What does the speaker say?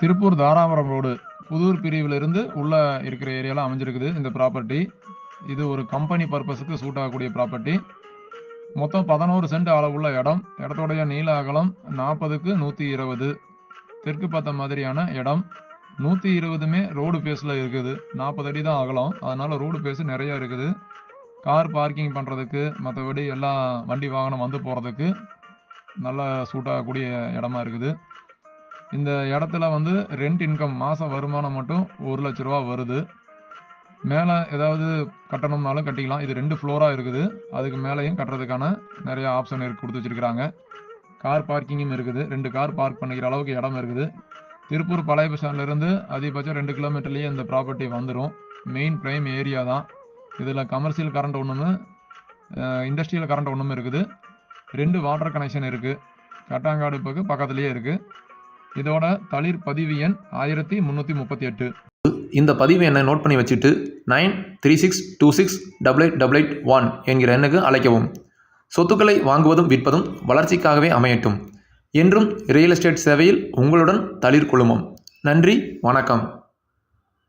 Tiruppur Dharapuram road Pudur பிரிவிலிருந்து உள்ளே இருக்கிற ஏரியாவில் அமைஞ்சிருக்குது இந்த ப்ராப்பர்ட்டி இது ஒரு கம்பெனி பர்பஸுக்கு சூட் ஆகக்கூடிய ப்ராப்பர்ட்டி மொத்தம் பதினோரு சென்ட் அளவுள்ள இடம் இடத்துடைய நீள அகலம் நாற்பதுக்கு நூற்றி இருபது. தெற்கு பார்த்த மாதிரியான இடம் நூற்றி இருபதுமே ரோடு பேஸில் இருக்குது. நாற்பது அடி தான் அகலம் அதனால் ரோடு பேஸ் நிறையா இருக்குது. கார் பார்க்கிங் பண்ணுறதுக்கு மற்றபடி எல்லா வண்டி வாகனம் வந்து போகிறதுக்கு நல்லா சூட் ஆகக்கூடிய இடமா இருக்குது. இந்த இடத்துல வந்து ரெண்ட் இன்கம் மாதம் வருமானம் மட்டும் ஒரு லட்ச ரூபா வருது. மேலே ஏதாவது கட்டணும்னாலும் கட்டிக்கலாம். இது ரெண்டு ஃப்ளோராக இருக்குது. அதுக்கு மேலேயும் கட்டுறதுக்கான நிறைய ஆப்ஷன் இருக்கு கொடுத்து வச்சிருக்கிறாங்க. கார் பார்க்கிங்கும் இருக்குது. ரெண்டு கார் பார்க் பண்ணிக்கிற அளவுக்கு இடம் இருக்குது. திருப்பூர் பழைய ஸ்டாண்ட்லேருந்து அதிகபட்சம் ரெண்டு கிலோமீட்டர்லேயே இந்த ப்ராப்பர்ட்டி வந்துடும் மெயின் ப்ரைம் ஏரியா தான். இதில் கமர்ஷியல் கரண்ட் ஒன்றுமே இண்டஸ்ட்ரியல் கரண்ட் ஒன்றுமே இருக்குது. ரெண்டு வாட்டர் கனெக்ஷன் இருக்குது கட்டாங்காடு பக்கம் பக்கத்துலேயே இருக்குது இதோட தளிர் பதிவு எண் ஆயிரத்தி முந்நூற்றி முப்பத்தி எட்டு. இந்த பதிவு எண்ணை நோட் பண்ணி வச்சுட்டு nine three six two six double eight double eight one என்கிற எண்ணுக்கு அழைக்கவும். சொத்துக்களை வாங்குவதும் விற்பதும் வளர்ச்சிக்காகவே அமையட்டும். என்றும் ரியல் எஸ்டேட் சேவையில் உங்களுடன் தளிர் குழுமம் நன்றி வணக்கம்.